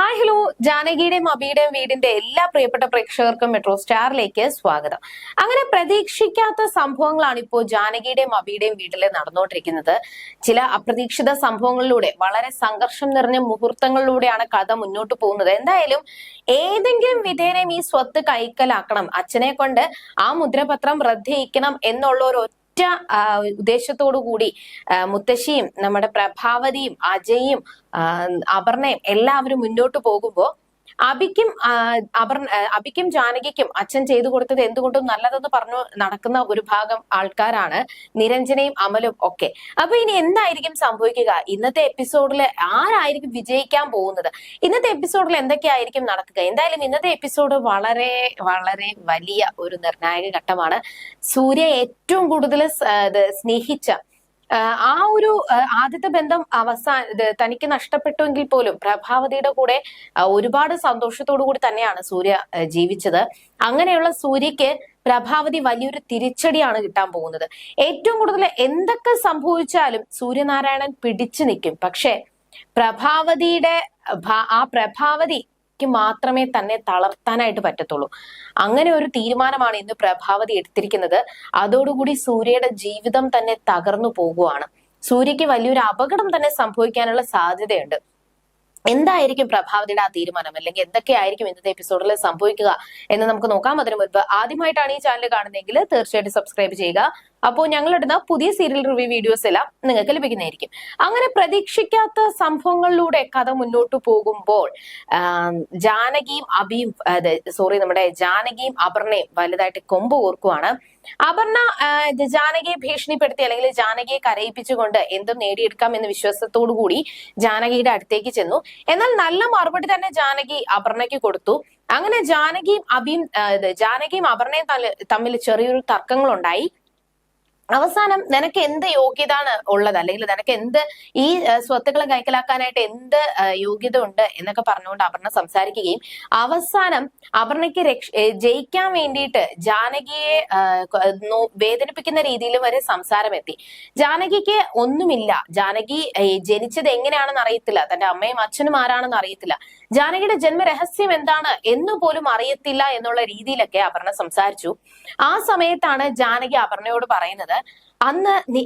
Hi hello ജാനകിയുടെയും അബിയുടെയും വീടിന്റെ എല്ലാ പ്രിയപ്പെട്ട പ്രേക്ഷകർക്കും മെട്രോ സ്റ്റാറിലേക്ക് സ്വാഗതം. അങ്ങനെ പ്രതീക്ഷിക്കാത്ത സംഭവങ്ങളാണ് ഇപ്പോൾ ജാനകിയുടെയും അബിയുടെയും വീട്ടിൽ നടന്നുകൊണ്ടിരിക്കുന്നത്. ചില അപ്രതീക്ഷിത സംഭവങ്ങളിലൂടെ വളരെ സംഘർഷം നിറഞ്ഞ മുഹൂർത്തങ്ങളിലൂടെയാണ് കഥ മുന്നോട്ട് പോകുന്നത്. എന്തായാലും ഏതെങ്കിലും വിധേനയും ഈ സ്വത്ത് കൈക്കലാക്കണം. അച്ഛനെ കൊണ്ട് ആ മുദ്രപത്രം റദ്ദയിക്കണം എന്നുള്ള ഒരു ഒറ്റ ഉദ്ദേശത്തോടു കൂടി മുത്തശ്ശിയും നമ്മുടെ പ്രഭാവതിയും അജയും അപർണയും എല്ലാവരും മുന്നോട്ട് പോകുമ്പോ അബിക്കും അവർ അബിക്കും ജാനകിക്കും അച്ഛൻ ചെയ്തു കൊടുത്തത് എന്തുകൊണ്ടും നല്ലതെന്ന് പറഞ്ഞു നടക്കുന്ന ഒരു ഭാഗം ആൾക്കാരാണ്. നിരഞ്ജനയും അമലും ഒക്കെ. അപ്പൊ ഇനി എന്തായിരിക്കും സംഭവിക്കുക? ഇന്നത്തെ എപ്പിസോഡിൽ ആരായിരിക്കും വിജയിക്കാൻ പോകുന്നത്? ഇന്നത്തെ എപ്പിസോഡിൽ എന്തൊക്കെയായിരിക്കും നടക്കുക? എന്തായാലും ഇന്നത്തെ എപ്പിസോഡ് വളരെ വളരെ വലിയ ഒരു നിർണായക ഘട്ടമാണ്. സൂര്യ ഏറ്റവും കൂടുതൽ സ്നേഹിച്ച ആ, ഒരു ആദ്യത്തെ ബന്ധം അവസാന തനിക്ക് നഷ്ടപ്പെട്ടുവെങ്കിൽ പോലും പ്രഭാവതിയുടെ കൂടെ ഒരുപാട് സന്തോഷത്തോടു കൂടി തന്നെയാണ് സൂര്യ ജീവിച്ചത്. അങ്ങനെയുള്ള സൂര്യക്ക് പ്രഭാവതി വലിയൊരു തിരിച്ചടിയാണ് കിട്ടാൻ പോകുന്നത്. ഏറ്റവും കൂടുതൽ എന്തൊക്കെ സംഭവിച്ചാലും സൂര്യനാരായണൻ പിടിച്ചു നിൽക്കും. പക്ഷേ പ്രഭാവതിയുടെ ആ ആ പ്രഭാവതിക്ക് മാത്രമേ തന്നെ തളർത്താനായിട്ട് പറ്റത്തുള്ളൂ. അങ്ങനെ ഒരു തീരുമാനമാണ് ഇന്ന് പ്രഭാവതി എടുത്തിരിക്കുന്നത്. അതോടുകൂടി സൂര്യയുടെ ജീവിതം തന്നെ തകർന്നു പോകുവാണ്. സൂര്യക്ക് വലിയൊരു അപകടം തന്നെ സംഭവിക്കാനുള്ള സാധ്യതയുണ്ട്. എന്തായിരിക്കും പ്രഭാവതിയുടെ ആ തീരുമാനം? അല്ലെങ്കിൽ എന്തൊക്കെയായിരിക്കും ഇന്നത്തെ എപ്പിസോഡിൽ സംഭവിക്കുക എന്ന് നമുക്ക് നോക്കാം. അതിനു മുൻപ് ആദ്യമായിട്ടാണ് ഈ ചാനൽ കാണുന്നതെങ്കിൽ തീർച്ചയായിട്ടും സബ്സ്ക്രൈബ് ചെയ്യുക. അപ്പോൾ ഞങ്ങളിടുന്ന പുതിയ സീരിയൽ റിവ്യൂ വീഡിയോസ് എല്ലാം നിങ്ങൾക്ക് ലഭിക്കുന്നതായിരിക്കും. അങ്ങനെ പ്രതീക്ഷിക്കാത്ത സംഭവങ്ങളിലൂടെ കഥ മുന്നോട്ട് പോകുമ്പോൾ ജാനകിയും അബിയും സോറി നമ്മുടെ ജാനകിയും അപർണയും വലുതായിട്ട് കൊമ്പ് ഓർക്കുവാണ് അപർണ ജാനകിയെ ഭീഷണിപ്പെടുത്തി അല്ലെങ്കിൽ ജാനകിയെ കരയിപ്പിച്ചുകൊണ്ട് എന്തും നേടിയെടുക്കാം എന്ന വിശ്വാസത്തോടു കൂടി ജാനകിയുടെ അടുത്തേക്ക് ചെന്നു. എന്നാൽ നല്ല മറുപടി തന്നെ ജാനകി അപർണയ്ക്ക് കൊടുത്തു. അങ്ങനെ ജാനകിയും അബിയും ജാനകിയും അപർണയും തമ്മിൽ- ചെറിയൊരു തർക്കങ്ങൾ ഉണ്ടായി അവസാനം നിനക്ക് എന്ത് യോഗ്യതാണ് ഉള്ളത്? അല്ലെങ്കിൽ നിനക്ക് എന്ത് ഈ സ്വത്തുക്കളെ കൈക്കലാക്കാനായിട്ട് എന്ത് യോഗ്യത ഉണ്ട് എന്നൊക്കെ പറഞ്ഞുകൊണ്ട് അപർണ സംസാരിക്കുകയും അവസാനം അപർണയ്ക്ക് രക്ഷ ജയിക്കാൻ വേണ്ടിയിട്ട് ജാനകിയെ വേദനിപ്പിക്കുന്ന രീതിയിൽ വരെ സംസാരം എത്തി. ജാനകിക്ക് ഒന്നുമില്ല. ജാനകി ജനിച്ചത് എങ്ങനെയാണെന്ന് അറിയത്തില്ല. തന്റെ അമ്മയും അച്ഛനും ആരാണെന്ന് അറിയത്തില്ല. ജാനകിയുടെ ജന്മരഹസ്യം എന്താണ് എന്ന് പോലും അറിയത്തില്ല എന്നുള്ള രീതിയിലൊക്കെ അപർണ സംസാരിച്ചു. ആ സമയത്താണ് ജാനകി അപർണയോട് പറയുന്നത് അന്ന് നീ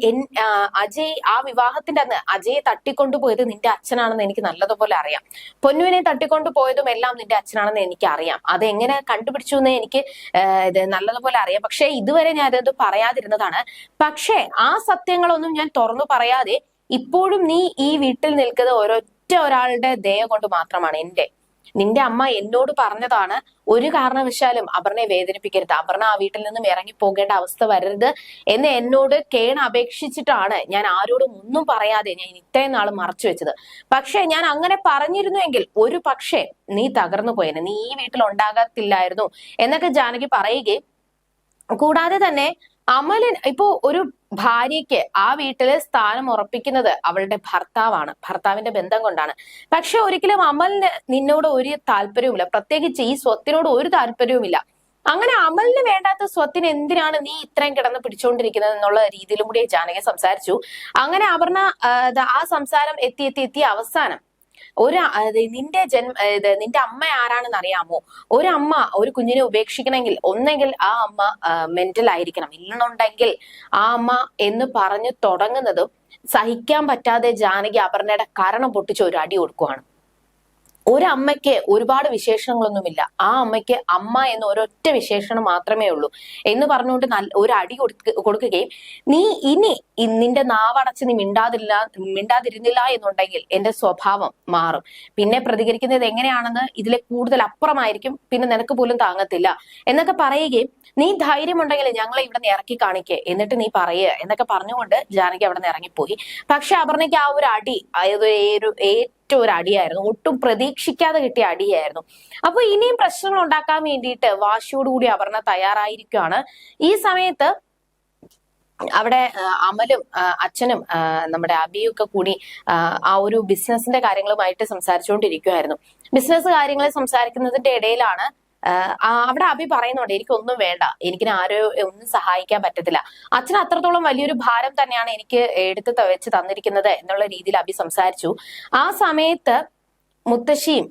അജയ് ആ വിവാഹത്തിന്റെ അന്ന് അജയെ തട്ടിക്കൊണ്ടു പോയത് നിന്റെ അച്ഛനാണെന്ന് എനിക്ക് നല്ലതുപോലെ അറിയാം. പൊന്നുവിനെ തട്ടിക്കൊണ്ടു പോയതും എല്ലാം നിന്റെ അച്ഛനാണെന്ന് എനിക്ക് അറിയാം. അത് എങ്ങനെ കണ്ടുപിടിച്ചു എന്ന് എനിക്ക് ഇത് നല്ലതുപോലെ അറിയാം. പക്ഷെ ഇതുവരെ ഞാൻ അത് പറയാതിരുന്നതാണ്. പക്ഷേ ആ സത്യങ്ങളൊന്നും ഞാൻ തുറന്നു പറയാതെ ഇപ്പോഴും നീ ഈ വീട്ടിൽ നിൽക്കുന്നത് ഒരൊറ്റ ഒരാളുടെ ദയ കൊണ്ട് മാത്രമാണ് എന്റെ നിന്റെ അമ്മ എന്നോട് പറഞ്ഞതാണ് ഒരു കാരണവശാലും അപർണയെ വേദനിപ്പിക്കരുത്. അപർണ ആ വീട്ടിൽ നിന്നും ഇറങ്ങി പോകേണ്ട അവസ്ഥ വരരുത് എന്ന് എന്നോട് കേണ അപേക്ഷിച്ചിട്ടാണ് ഞാൻ ആരോടും ഒന്നും പറയാതെ ഞാൻ ഇത്രയും നാൾ മറച്ചു വെച്ചത്. പക്ഷേ ഞാൻ അങ്ങനെ പറഞ്ഞിരുന്നുവെങ്കിൽ ഒരു പക്ഷേ നീ തകർന്നു പോയനെ. നീ ഈ വീട്ടിൽ ഉണ്ടാകത്തില്ലായിരുന്നു എന്നൊക്കെ ജാനകി പറയുകയും കൂടാതെ തന്നെ അമലൻ ഇപ്പോ ഒരു ഭാര്യയ്ക്ക് ആ വീട്ടിൽ സ്ഥാനം ഉറപ്പിക്കുന്നത് അവളുടെ ഭർത്താവാണ്. ഭർത്താവിന്റെ ബന്ധം കൊണ്ടാണ്. പക്ഷെ ഒരിക്കലും അമലിന് നിന്നോട് ഒരു താല്പര്യവുമില്ല. പ്രത്യേകിച്ച് ഈ സ്വത്തിനോട് ഒരു താല്പര്യവുമില്ല. അങ്ങനെ അമലിന് വേണ്ടാത്ത സ്വത്തിന് എന്തിനാണ് നീ ഇത്രയും കിടന്ന് പിടിച്ചുകൊണ്ടിരിക്കുന്നത് എന്നുള്ള രീതിയിലും കൂടി ജാനകി സംസാരിച്ചു. അങ്ങനെ അപർണ ആ, ആ സംസാരം എത്തി എത്തി എത്തി അവസാനം ഒരു നിന്റെ ജന്മ നിന്റെ അമ്മ ആരാണെന്ന് അറിയാമോ? ഒരു അമ്മ ഒരു കുഞ്ഞിനെ ഉപേക്ഷിക്കണമെങ്കിൽ ഒന്നെങ്കിൽ ആ അമ്മ മെന്റൽ ആയിരിക്കണം. ഇല്ലെന്നുണ്ടെങ്കിൽ ആ അമ്മ എന്ന് പറഞ്ഞു തുടങ്ങുന്നതും സഹിക്കാൻ പറ്റാതെ ജാനകി അപർണയുടെ കരണം പൊട്ടിച്ച് ഒരു അടി കൊടുക്കുവാണ്. ഒരമ്മയ്ക്ക് ഒരുപാട് വിശേഷണങ്ങളൊന്നുമില്ല ആ അമ്മയ്ക്ക് അമ്മ എന്ന ഒരൊറ്റ വിശേഷണം മാത്രമേ ഉള്ളൂ. എന്ന് പറഞ്ഞുകൊണ്ട് നല്ല ഒരു അടി കൊടുക്ക- കൊടുക്കുകയും നീ ഇനി നിന്റെ നാവടച്ച് നീ മിണ്ടാതില്ല മിണ്ടാതിരുന്നില്ല എന്നുണ്ടെങ്കിൽ എന്റെ സ്വഭാവം മാറും. പിന്നെ പ്രതികരിക്കുന്നത് എങ്ങനെയാണെന്ന് ഇതിലെ കൂടുതൽ അപ്പുറമായിരിക്കും. പിന്നെ നിനക്ക് പോലും താങ്ങത്തില്ല. എന്നൊക്കെ പറയുകയും നീ ധൈര്യമുണ്ടെങ്കിൽ ഞങ്ങളെ ഇവിടെ നിന്ന് ഇറക്കി കാണിക്കേ. എന്നിട്ട് നീ പറയുക. എന്നൊക്കെ പറഞ്ഞുകൊണ്ട് ജാനകി അവിടെ നിന്ന് ഇറങ്ങിപ്പോയി. പക്ഷെ അപർണയ്ക്ക് ആ ഒരു അടി ഒരു ഏറ്റവും ഒരു അടിയായിരുന്നു ഒട്ടും പ്രതീക്ഷിക്കാതെ കിട്ടിയ അടിയായിരുന്നു. അപ്പൊ ഇനിയും പ്രശ്നങ്ങൾ ഉണ്ടാക്കാൻ വേണ്ടിയിട്ട് വാശിയോടുകൂടി അപർണ തയ്യാറായിരിക്കുകയാണ്. ഈ സമയത്ത് അവിടെ അമലും അച്ഛനും നമ്മുടെ അബിയും ഒക്കെ കൂടി ആ, ഒരു ബിസിനസിന്റെ കാര്യങ്ങളുമായിട്ട് സംസാരിച്ചുകൊണ്ടിരിക്കുമായിരുന്നു ബിസിനസ് കാര്യങ്ങളെ സംസാരിക്കുന്നതിന്റെ ഇടയിലാണ് അവിടെ അഭി പറയുന്നുണ്ട് എനിക്കൊന്നും വേണ്ട. എനിക്ക് ആരോ ഒന്നും സഹായിക്കാൻ പറ്റത്തില്ല. അച്ഛൻ അത്രത്തോളം വലിയൊരു ഭാരം തന്നെയാണ് എനിക്ക് എടുത്ത് വെച്ച് തന്നിരിക്കുന്നത് എന്നുള്ള രീതിയിൽ അഭി സംസാരിച്ചു. ആ സമയത്ത് മുത്തശ്ശിയും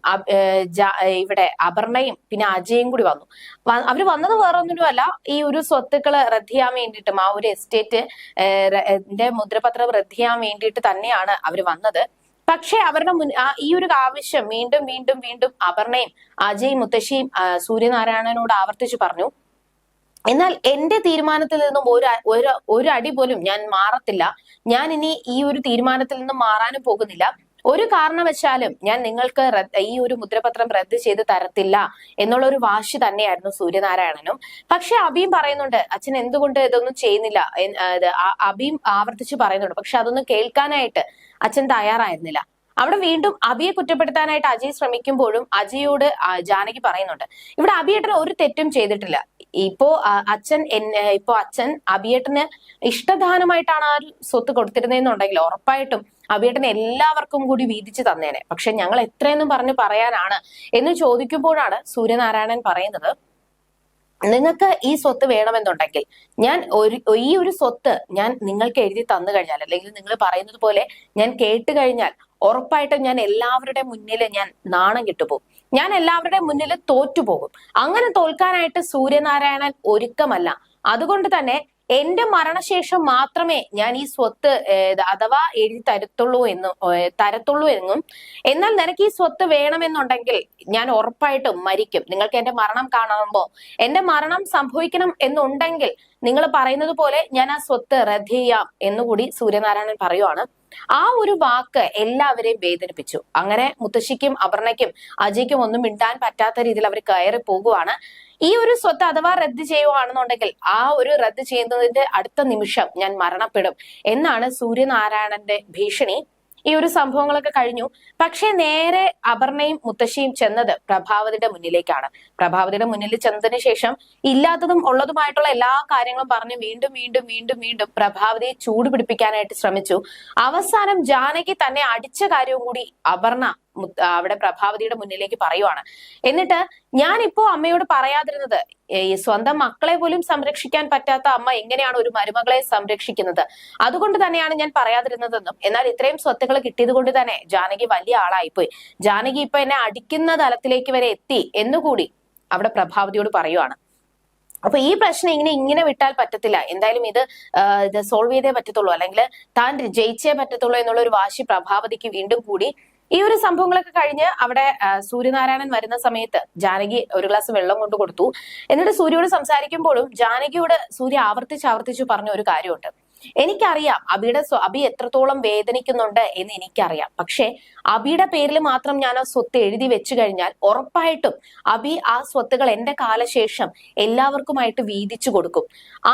ഇവിടെ അപർണയും പിന്നെ അജയും കൂടി വന്നു. അവർ വന്നത് വേറെ ഈ ഒരു സ്വത്തുക്കൾ റദ്ദ് ചെയ്യാൻ വേണ്ടിയിട്ടും ആ ഒരു എസ്റ്റേറ്റ് മുദ്രപത്രം റദ്ദ് ചെയ്യാൻ വേണ്ടിയിട്ട് തന്നെയാണ് അവർ വന്നത്. പക്ഷെ അവരുടെ മുൻ ഈ ഒരു ആവശ്യം വീണ്ടും വീണ്ടും വീണ്ടും അപർണയും അജയ് മുത്തശ്ശിയും സൂര്യനാരായണനോട് ആവർത്തിച്ചു പറഞ്ഞു. എന്നാൽ എന്റെ തീരുമാനത്തിൽ നിന്നും ഒരു ഒരു ഒരു അടി പോലും ഞാൻ മാറത്തില്ല. ഞാൻ ഇനി ഈ ഒരു തീരുമാനത്തിൽ നിന്നും മാറാനും പോകുന്നില്ല. ഒരു കാരണവശാലും ഞാൻ നിങ്ങൾക്ക് ഈ ഒരു മുദ്രപത്രം റദ്ദ് ചെയ്ത് തരത്തില്ല എന്നുള്ള ഒരു വാശി തന്നെയായിരുന്നു സൂര്യനാരായണനും. പക്ഷെ അബിയും പറയുന്നുണ്ട് അച്ഛൻ എന്തുകൊണ്ട് ഇതൊന്നും ചെയ്യുന്നില്ല? അബിയും ആവർത്തിച്ച് പറയുന്നുണ്ട്. പക്ഷെ അതൊന്നും കേൾക്കാനായിട്ട് അച്ഛൻ തയ്യാറായിരുന്നില്ല. അവിടെ വീണ്ടും അബിയെ കുറ്റപ്പെടുത്താനായിട്ട് അജയ് ശ്രമിക്കുമ്പോഴും അജയോട് ജാനകി പറയുന്നുണ്ട്. ഇവിടെ അബിയേട്ടൻ ഒരു തെറ്റും ചെയ്തിട്ടില്ല. ഇപ്പോ അച്ഛൻ ഇപ്പോ അച്ഛൻ അബിയേട്ടന് ഇഷ്ടദാനമായിട്ടാണ് ആ സ്വത്ത് കൊടുത്തിരുന്നതെന്നുണ്ടെങ്കിൽ ഉറപ്പായിട്ടും അബിയേട്ടൻ എല്ലാവർക്കും കൂടി വീതിച്ചു തന്നേനെ. പക്ഷെ ഞങ്ങൾ എത്രയെന്നും പറഞ്ഞ് പറയാനാണ് എന്ന് ചോദിക്കുമ്പോഴാണ് സൂര്യനാരായണൻ പറയുന്നത്. നിങ്ങൾക്ക് ഈ സ്വത്ത് വേണമെന്നുണ്ടെങ്കിൽ ഞാൻ ഒരു ഈ ഒരു സ്വത്ത് ഞാൻ നിങ്ങൾക്ക് എഴുതി തന്നു കഴിഞ്ഞാൽ അല്ലെങ്കിൽ നിങ്ങൾ പറയുന്നത് പോലെ ഞാൻ കേട്ട് കഴിഞ്ഞാൽ ഉറപ്പായിട്ടും ഞാൻ എല്ലാവരുടെ മുന്നിൽ ഞാൻ നാണം കിട്ടുപോകും ഞാൻ എല്ലാവരുടെ മുന്നിൽ തോറ്റുപോകും അങ്ങനെ തോൽക്കാനായിട്ട് സൂര്യനാരായണൻ ഒരുക്കമല്ല. അതുകൊണ്ട് തന്നെ എന്റെ മരണശേഷം മാത്രമേ ഞാൻ ഈ സ്വത്ത് അഥവാ എഴുതി തരത്തുള്ളൂ എന്നും തരത്തുള്ളൂ എന്നും. എന്നാൽ നിനക്ക് ഈ സ്വത്ത് വേണമെന്നുണ്ടെങ്കിൽ ഞാൻ ഉറപ്പായിട്ടും മരിക്കും. നിങ്ങൾക്ക് എന്റെ മരണം കാണുമ്പോ എന്റെ മരണം സംഭവിക്കണം എന്നുണ്ടെങ്കിൽ നിങ്ങൾ പറയുന്നത് പോലെ ഞാൻ ആ സ്വത്ത് റദ്ദ് ചെയ്യാം എന്നുകൂടി സൂര്യനാരായണൻ പറയുവാണ്. ആ ഒരു വാക്ക് എല്ലാവരെയും വേദനിപ്പിച്ചു. അങ്ങനെ മുത്തശ്ശിക്കും അപർണയ്ക്കും അജയ്ക്കും ഒന്നും മിണ്ടാൻ പറ്റാത്ത രീതിയിൽ അവർ കയറി പോകുവാണ്. ഈ ഒരു സ്വത്ത് അഥവാ റദ്ദ് ചെയ്യുവാണെന്നുണ്ടെങ്കിൽ ആ ഒരു റദ്ദ് ചെയ്യുന്നതിന്റെ അടുത്ത നിമിഷം ഞാൻ മരണപ്പെടും എന്നാണ് സൂര്യനാരായണന്റെ ഭീഷണി. ഈ ഒരു സംഭവങ്ങളൊക്കെ കഴിഞ്ഞു. പക്ഷേ നേരെ അപർണയും മുത്തശ്ശിയും ചെന്നത് പ്രഭാവതിയുടെ മുന്നിലേക്കാണ്. പ്രഭാവതിയുടെ മുന്നിൽ ചെന്നതിന് ശേഷം ഇല്ലാത്തതും ഉള്ളതുമായിട്ടുള്ള എല്ലാ കാര്യങ്ങളും പറഞ്ഞ് വീണ്ടും വീണ്ടും വീണ്ടും വീണ്ടും പ്രഭാവതിയെ ചൂട് പിടിപ്പിക്കാനായിട്ട് ശ്രമിച്ചു. അവസാനം ജാനകി തന്നെ അടിച്ച കാര്യവും കൂടി അപർണ അവിടെ പ്രഭാവതിയുടെ മുന്നിലേക്ക് പറയുവാണ്. എന്നിട്ട് ഞാനിപ്പോ അമ്മയോട് പറയാതിരുന്നത് ഈ സ്വന്തം മക്കളെ പോലും സംരക്ഷിക്കാൻ പറ്റാത്ത അമ്മ എങ്ങനെയാണ് ഒരു മരുമകളെ സംരക്ഷിക്കുന്നത്? അതുകൊണ്ട് തന്നെയാണ് ഞാൻ പറയാതിരുന്നതെന്നും എന്നാൽ ഇത്രയും സ്വത്തുകൾ കിട്ടിയത് കൊണ്ട് തന്നെ ജാനകി വലിയ ആളായിപ്പോയി. ജാനകി ഇപ്പൊ എന്നെ അടിക്കുന്ന തലത്തിലേക്ക് വരെ എത്തി എന്നുകൂടി അവിടെ പ്രഭാവതിയോട് പറയുവാണ്. അപ്പൊ ഈ പ്രശ്നം ഇങ്ങനെ ഇങ്ങനെ വിട്ടാൽ പറ്റത്തില്ല. എന്തായാലും ഇത് ഇത് സോൾവ് ചെയ്തേ പറ്റത്തുള്ളൂ. അല്ലെങ്കിൽ താൻ ജയിച്ചേ പറ്റത്തുള്ളൂ എന്നുള്ള ഒരു വാശി പ്രഭാവതിക്ക് വീണ്ടും കൂടി ഈ ഒരു സംഭവങ്ങളൊക്കെ കഴിഞ്ഞ് അവിടെ സൂര്യനാരായണൻ വരുന്ന സമയത്ത് ജാനകി ഒരു ഗ്ലാസ് വെള്ളം കൊണ്ട് കൊടുത്തു. എന്നിട്ട് സൂര്യയോട് സംസാരിക്കുമ്പോഴും ജാനകിയോട് സൂര്യ ആവർത്തിച്ച് ആവർത്തിച്ച് പറഞ്ഞ ഒരു കാര്യമുണ്ട്. എനിക്കറിയാം അബിയുടെ അബി എത്രത്തോളം വേദനിക്കുന്നുണ്ട് എന്ന് എനിക്കറിയാം. പക്ഷെ അബിയുടെ പേരിൽ മാത്രം ഞാൻ ആ സ്വത്ത് എഴുതി വെച്ചു കഴിഞ്ഞാൽ ഉറപ്പായിട്ടും അബി ആ സ്വത്തുകൾ എന്റെ കാലശേഷം എല്ലാവർക്കുമായിട്ട് വീതിച്ചു കൊടുക്കും.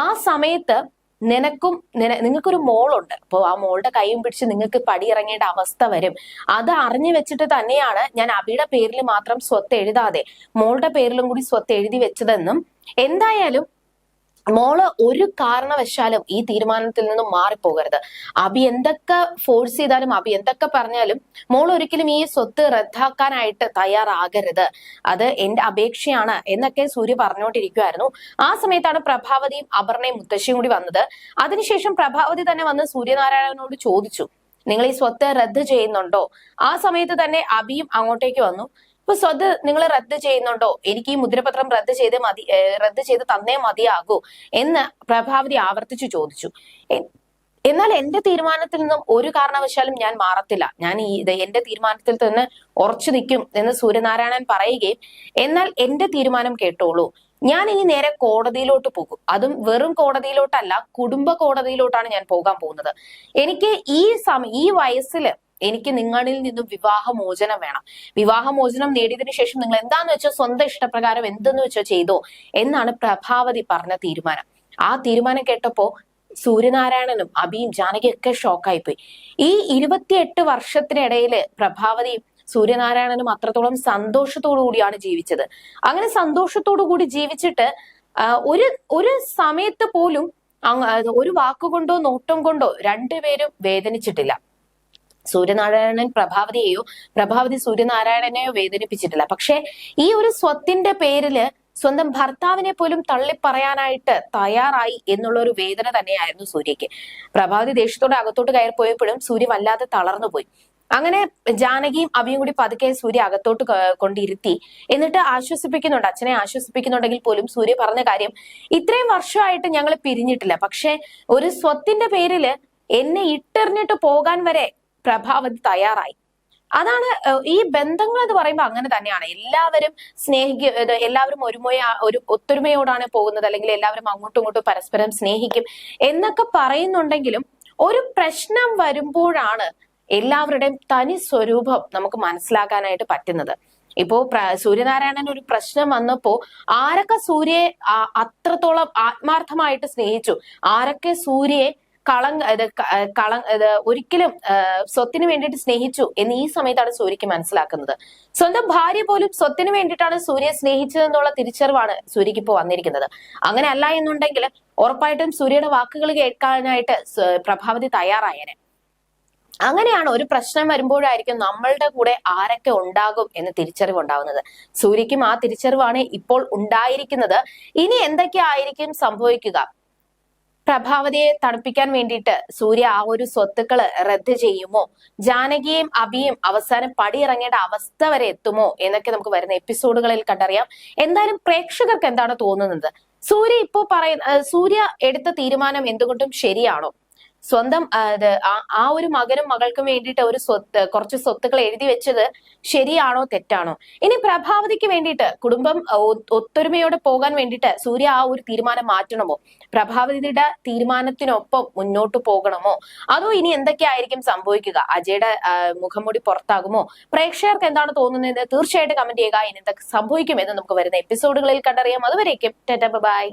ആ സമയത്ത് നിനക്കും നിന നിങ്ങൾക്കൊരു മോളുണ്ട്. അപ്പോൾ ആ മോളുടെ കൈയും പിടിച്ച് നിങ്ങൾക്ക് പടിയിറങ്ങേണ്ട അവസ്ഥ വരും. അത് അറിഞ്ഞു വെച്ചിട്ട് തന്നെയാണ് ഞാൻ അബിയുടെ പേരിൽ മാത്രം സ്വത്ത് എഴുതാതെ മോളുടെ പേരിലും കൂടി സ്വത്ത് എഴുതി വെച്ചതെന്നും എന്തായാലും മോൾ ഒരു കാരണവശാലും ഈ തീരുമാനത്തിൽ നിന്നും മാറിപ്പോകരുത്. അബി എന്തൊക്കെ ഫോഴ്സ് ചെയ്താലും അബി എന്തൊക്കെ പറഞ്ഞാലും മോൾ ഒരിക്കലും ഈ സ്വത്ത് റദ്ദാക്കാനായിട്ട് തയ്യാറാകരുത്. അത് എന്റെ അപേക്ഷയാണ് എന്നൊക്കെ സൂര്യ പറഞ്ഞുകൊണ്ടിരിക്കുമായിരുന്നു ആ സമയത്താണ് പ്രഭാവതിയും അപർണയും മുത്തശ്ശിയും കൂടി വന്നത്. അതിനുശേഷം പ്രഭാവതി തന്നെ വന്ന് സൂര്യനാരായണനോട് ചോദിച്ചു നിങ്ങൾ ഈ സ്വത്ത് റദ്ദ് ചെയ്യുന്നുണ്ടോ? ആ സമയത്ത് തന്നെ അബിയും അങ്ങോട്ടേക്ക് വന്നു. ഇപ്പൊ അത് നിങ്ങൾ റദ്ദ് ചെയ്യുന്നുണ്ടോ? എനിക്ക് ഈ മുദ്രപത്രം റദ്ദ് ചെയ്ത് മതി റദ്ദ് ചെയ്ത് തന്നേ മതിയാകൂ എന്ന് പ്രഭാവതി ആവർത്തിച്ചു ചോദിച്ചു. എന്നാൽ എന്റെ തീരുമാനത്തിൽ നിന്നും ഒരു കാരണവശാലും ഞാൻ മാറത്തില്ല. ഞാൻ ഈ എന്റെ തീരുമാനത്തിൽ തന്നെ ഉറച്ചു നിൽക്കും എന്ന് സൂര്യനാരായണൻ പറയുകയും എന്നാൽ എന്റെ തീരുമാനം കേട്ടോളൂ. ഞാൻ ഇനി നേരെ കോടതിയിലോട്ട് പോകും. അതും വെറും കോടതിയിലോട്ടല്ല കുടുംബ കോടതിയിലോട്ടാണ് ഞാൻ പോകാൻ പോകുന്നത്. എനിക്ക് ഈ സമയം ഈ വയസ്സിൽ എനിക്ക് നിങ്ങളിൽ നിന്നും വിവാഹമോചനം വേണം. വിവാഹമോചനം നേടിയതിനു ശേഷം നിങ്ങൾ എന്താന്ന് വെച്ചോ സ്വന്തം ഇഷ്ടപ്രകാരം എന്തെന്ന് വെച്ചോ ചെയ്തോ എന്നാണ് പ്രഭാവതി പറഞ്ഞ തീരുമാനം. ആ തീരുമാനം കേട്ടപ്പോ സൂര്യനാരായണനും അബിയും ജാനകിയൊക്കെ ഷോക്കായിപ്പോയി. ഈ ഇരുപത്തിയെട്ട് വർഷത്തിനിടയിൽ പ്രഭാവതിയും സൂര്യനാരായണനും അത്രത്തോളം സന്തോഷത്തോടു കൂടിയാണ് ജീവിച്ചത്. അങ്ങനെ സന്തോഷത്തോടു കൂടി ജീവിച്ചിട്ട് ഒരു ഒരു സമയത്ത് പോലും ഒരു വാക്കുകൊണ്ടോ നോട്ടം കൊണ്ടോ രണ്ടുപേരും വേദനിച്ചിട്ടില്ല. സൂര്യനാരായണൻ പ്രഭാവതിയെയോ പ്രഭാവതി സൂര്യനാരായണനെയോ വേദനിപ്പിച്ചിട്ടില്ല. പക്ഷെ ഈ ഒരു സ്വത്തിന്റെ പേരിൽ സ്വന്തം ഭർത്താവിനെ പോലും തള്ളിപ്പറയാനായിട്ട് തയ്യാറായി എന്നുള്ള ഒരു വേദന തന്നെയായിരുന്നു സൂര്യക്ക് പ്രഭാവതി ദേഷ്യത്തോടെ അകത്തോട്ട് കയറിപ്പോയപ്പോഴും സൂര്യ വല്ലാതെ തളർന്നു പോയി അങ്ങനെ ജാനകിയും അവയും കൂടി പതുക്കെ സൂര്യ അകത്തോട്ട് കൊണ്ടിരുത്തി. എന്നിട്ട് ആശ്വസിപ്പിക്കുന്നുണ്ട്. അച്ഛനെ ആശ്വസിപ്പിക്കുന്നുണ്ടെങ്കിൽ പോലും സൂര്യ പറഞ്ഞ കാര്യം ഇത്രയും വർഷമായിട്ട് ഞങ്ങൾ പിരിഞ്ഞിട്ടില്ല. പക്ഷെ ഒരു സ്വത്തിന്റെ പേരിൽ എന്നെ ഇട്ടെറിഞ്ഞിട്ട് പോകാൻ വരെ പ്രഭാവതി തയ്യാറായി. അതാണ് ഈ ബന്ധങ്ങൾ എന്ന് പറയുമ്പോൾ അങ്ങനെ തന്നെയാണ്. എല്ലാവരും സ്നേഹിക്ക എല്ലാവരും ഒരുമയ ഒരു ഒത്തൊരുമയോടാണ് പോകുന്നത്. അല്ലെങ്കിൽ എല്ലാവരും അങ്ങോട്ടും ഇങ്ങോട്ടും പരസ്പരം സ്നേഹിക്കും എന്നൊക്കെ പറയുന്നുണ്ടെങ്കിലും ഒരു പ്രശ്നം വരുമ്പോഴാണ് എല്ലാവരുടെയും തനി സ്വരൂപം നമുക്ക് മനസ്സിലാക്കാനായിട്ട് പറ്റുന്നത്. ഇപ്പോ സൂര്യനാരായണൻ ഒരു പ്രശ്നം വന്നപ്പോ ആരൊക്കെ സൂര്യയെ അത്രത്തോളം ആത്മാർത്ഥമായിട്ട് സ്നേഹിച്ചു? ആരൊക്കെ സൂര്യയെ കളങ് ഇത് ക- കള ഒരിക്കലും സ്വത്തിന് വേണ്ടിയിട്ട് സ്നേഹിച്ചു എന്ന് ഈ സമയത്താണ് സൂര്യക്ക് മനസ്സിലാക്കുന്നത്. സ്വന്തം ഭാര്യ പോലും സ്വത്തിന് വേണ്ടിയിട്ടാണ് സൂര്യയെ സ്നേഹിച്ചതെന്നുള്ള തിരിച്ചറിവാണ് സൂര്യക്ക് ഇപ്പോൾ വന്നിരിക്കുന്നത്. അങ്ങനെ അല്ല എന്നുണ്ടെങ്കിൽ ഉറപ്പായിട്ടും സൂര്യയുടെ വാക്കുകൾ കേൾക്കാനായിട്ട് പ്രഭാവതി തയ്യാറായേനെ. അങ്ങനെയാണ് ഒരു പ്രശ്നം വരുമ്പോഴായിരിക്കും നമ്മളുടെ കൂടെ ആരൊക്കെ ഉണ്ടാകും എന്ന് തിരിച്ചറിവ് ഉണ്ടാകുന്നത് സൂര്യക്കും ആ തിരിച്ചറിവാണ് ഇപ്പോൾ ഉണ്ടായിരിക്കുന്നത്. ഇനി എന്തൊക്കെ ആയിരിക്കും സംഭവിക്കുക? പ്രഭാവതിയെ തണുപ്പിക്കാൻ വേണ്ടിയിട്ട് സൂര്യ ആ ഒരു സ്വത്തുക്കൾ റദ്ദ് ചെയ്യുമോ? ജാനകിയും അബിയും അവസാനം പടിയിറങ്ങേണ്ട അവസ്ഥ വരെ എത്തുമോ? എന്നൊക്കെ നമുക്ക് വരുന്ന എപ്പിസോഡുകളിൽ കണ്ടറിയാം. എന്തായാലും പ്രേക്ഷകർക്ക് എന്താണ് തോന്നുന്നത്? സൂര്യ ഇപ്പോ പറയുന്ന സൂര്യ എടുത്ത തീരുമാനം എന്തുകൊണ്ടും ശരിയാണോ? സ്വന്തം ആ, ഒരു മകനും മകൾക്കും വേണ്ടിയിട്ട് ഒരു സ്വത്ത് കുറച്ച് സ്വത്തുക്കൾ എഴുതി വെച്ചത് ശരിയാണോ തെറ്റാണോ? ഇനി പ്രഭാവതിക്ക് വേണ്ടിയിട്ട് കുടുംബം ഒത്തൊരുമയോടെ പോകാൻ വേണ്ടിയിട്ട് സൂര്യ ആ ഒരു തീരുമാനം മാറ്റണമോ? പ്രഭാവതിയുടെ തീരുമാനത്തിനൊപ്പം മുന്നോട്ട് പോകണമോ? അതോ ഇനി എന്തൊക്കെയായിരിക്കും സംഭവിക്കുക? അജയുടെ മുഖംമൂടി പുറത്താകുമോ? പ്രേക്ഷകർക്ക് എന്താണ് തോന്നുന്നത്? തീർച്ചയായിട്ടും കമന്റ് ചെയ്യുക. ഇനി എന്തൊക്കെ സംഭവിക്കും എന്ന് നമുക്ക് വരുന്ന എപ്പിസോഡുകളിൽ കണ്ടറിയാം. അതുവരേക്കും ബൈ.